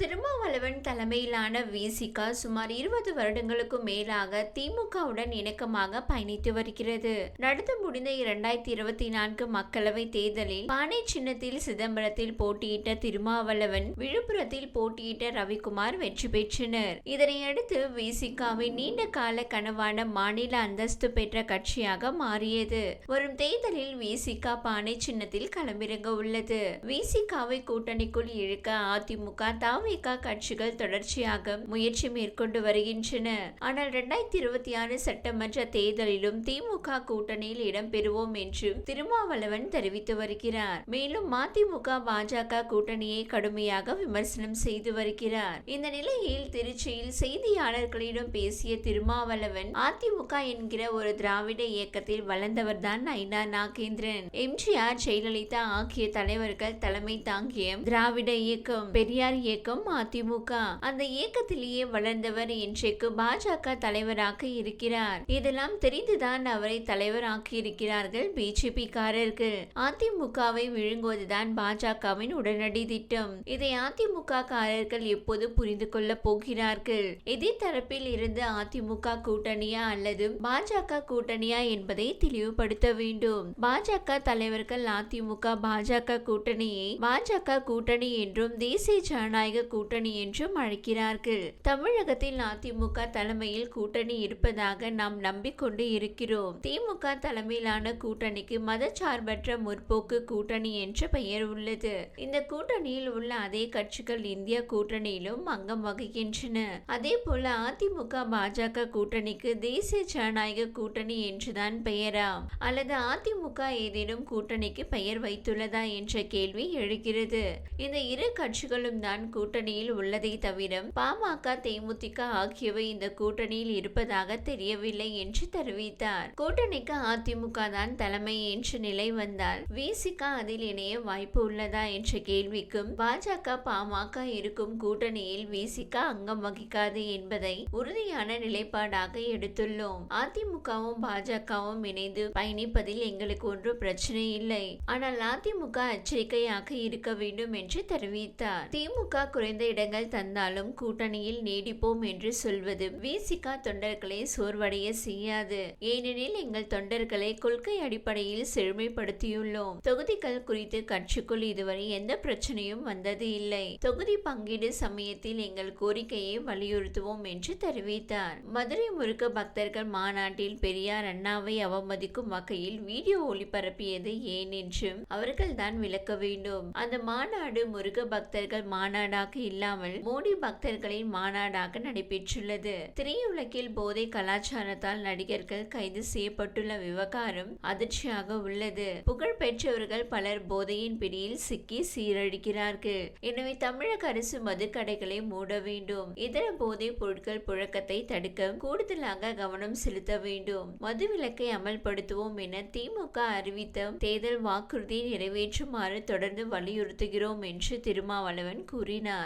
திருமாவளவன் தலைமையிலான விசிக சுமார் இருபது வருடங்களுக்கும் மேலாக திமுகவுடன் இணக்கமாக பயணித்து வருகிறது. நடந்து முடிந்த இரண்டாயிரத்தி இருபத்தி நான்கு மக்களவை தேர்தலில் பானை சின்னத்தில் சிதம்பரத்தில் போட்டியிட்ட திருமாவளவன் விழுப்புரத்தில் போட்டியிட்ட ரவிக்குமார் வெற்றி பெற்றனர். இதனையடுத்து விசிகாவின் நீண்ட கால கனவான மாநில அந்தஸ்து பெற்ற கட்சியாக மாறியது. வரும் தேர்தலில் விசிகா பானை சின்னத்தில் களமிறங்க உள்ளது. விசிகாவை கூட்டணிக்குள் இழுக்க அதிமுக தாவிக கட்சிகள் தொடர்ச்சியாக முயற்சி மேற்கொண்டு வருகின்றன. ஆனால் இரண்டாயிரத்தி இருபத்தி ஆறு சட்டமன்ற தேர்தலிலும் திமுக கூட்டணியில் இடம்பெறுவோம் என்று திருமாவளவன் தெரிவித்து வருகிறார். மேலும் மதிமுக பாஜக கூட்டணியை கடுமையாக விமர்சனம் செய்து வருகிறார். இந்த நிலையில் திருச்சியில் செய்தியாளர்களிடம் பேசிய திருமாவளவன் அதிமுக என்கிற ஒரு திராவிட இயக்கத்தில் வளர்ந்தவர்தான் ஐநா நாகேந்திரன். எம்ஜிஆர் ஜெயலலிதா ஆகிய தலைவர்கள் தலைமை தாங்கிய திராவிட இயக்கம் பெரியார் இயக்கம் அதிமுக அந்த இயக்கத்திலேயே வளர்ந்தவர் இன்றைக்கு பாஜக தலைவராக இருக்கிறார். இதெல்லாம் தெரிந்துதான் அவரை தலைவராக்கி இருக்கிறார்கள் பிஜேபி காரர்கள் அதிமுகவை விழுங்குவதுதான் பாஜகவின் உடனடி திட்டம். இதை அதிமுக காரர்கள் எப்போது புரிந்து கொள்ள போகிறார்கள்? எதிர் தரப்பில் இருந்து அதிமுக கூட்டணியா அல்லது பாஜக கூட்டணியா என்பதை தெளிவுபடுத்த வேண்டும். பாஜக தலைவர்கள் அதிமுக பாஜக கூட்டணியை. பாஜக கூட்டணி என்றும் தேசிய ஜனநாயக கூட்டணி என்றும் அழைக்கிறார்கள். தமிழகத்தில் அதிமுக தலைமையில் கூட்டணி இருப்பதாக நாம் நம்பிக்கொண்டு இருக்கிறோம். திமுக தலைமையிலான கூட்டணிக்கு மதச்சார்பற்ற முற்போக்கு கூட்டணி என்ற பெயர் உள்ளது. இந்த கூட்டணியில் உள்ள அதே கட்சிகள் இந்திய கூட்டணியிலும் அங்கம் வகிக்கின்றன. அதே போல அதிமுக பாஜக கூட்டணிக்கு தேசிய ஜனநாயக கூட்டணி என்றுதான் பெயரா அல்லது அதிமுக ஏதேனும் கூட்டணிக்கு பெயர் வைத்துள்ளதா என்ற கேள்வி எழுகிறது. இந்த இரு கட்சிகளும் தான் கூட்டணியில் உள்ளதை தவிர பாமக தேமுதிக ஆகியவை இந்த கூட்டணியில் இருப்பதாக தெரியவில்லை என்று தெரிவித்தார். கூட்டணிக்கு அதிமுக தான் தலைமை என்ற நிலை வந்தால் விசிக அதில் இணைய வாய்ப்பு உள்ளதா என்ற கேள்விக்கும் பாஜக பாமக இருக்கும் கூட்டணியில் விசிக அங்கம் வகிக்காது என்பதை உறுதியான நிலைப்பாடாக எடுத்துள்ளோம். அதிமுகவும் பாஜகவும் இணைந்து பயணிப்பதில் எங்களுக்கு ஒன்று பிரச்சனை இல்லை. ஆனால் அதிமுக எச்சரிக்கையாக இருக்க வேண்டும் என்று தெரிவித்தார். திமுக குறை குறைந்த இடங்கள் தந்தாலும் கூட்டணியில் நீடிப்போம் என்று சொல்வது. விசிகா தொண்டர்களை சோர்வடைய செய்யாது. ஏனெனில் எங்கள் தொண்டர்களை கொள்கை அடிப்படையில் செழுமைப்படுத்தியுள்ளோம். தொகுதிகள் குறித்து கட்சிக்குள் இதுவரை எந்த பிரச்சனையும் வந்தது இல்லை. தொகுதி பங்கீடு சமயத்தில் எங்கள் கோரிக்கையை வலியுறுத்துவோம் என்று தெரிவித்தார். மதுரை முருக பக்தர்கள் மாநாட்டில் பெரியார் அண்ணாவை அவமதிக்கும் வகையில் வீடியோ ஒளிபரப்பியது ஏன் என்றும் அவர்கள்தான் விளக்க வேண்டும். அந்த மாநாடு முருக பக்தர்கள் மாநாடாக இல்லாமல் மோடி பக்தர்களின் மாநாடாக நடைபெற்றுள்ளது. திரையுலகில் போதை கலாச்சாரத்தால் நடிகர்கள் கைது செய்யப்பட்டுள்ள விவகாரம் அதிர்ச்சியாக உள்ளது. புகழ் பெற்றவர்கள் பலர் போதையின் பிடியில் சிக்கி சீரழிக்கிறார்கள். எனவே தமிழக அரசு மதுக்கடைகளை மூட வேண்டும். இதர போதைப் பொருட்கள் புழக்கத்தை தடுக்க கூடுதலாக கவனம் செலுத்த வேண்டும். மது விலக்கை அமல்படுத்துவோம் என திமுக அறிவித்த தேர்தல் வாக்குறுதியை நிறைவேற்றுமாறு தொடர்ந்து வலியுறுத்துகிறோம் என்று திருமாவளவன் கூறினார்.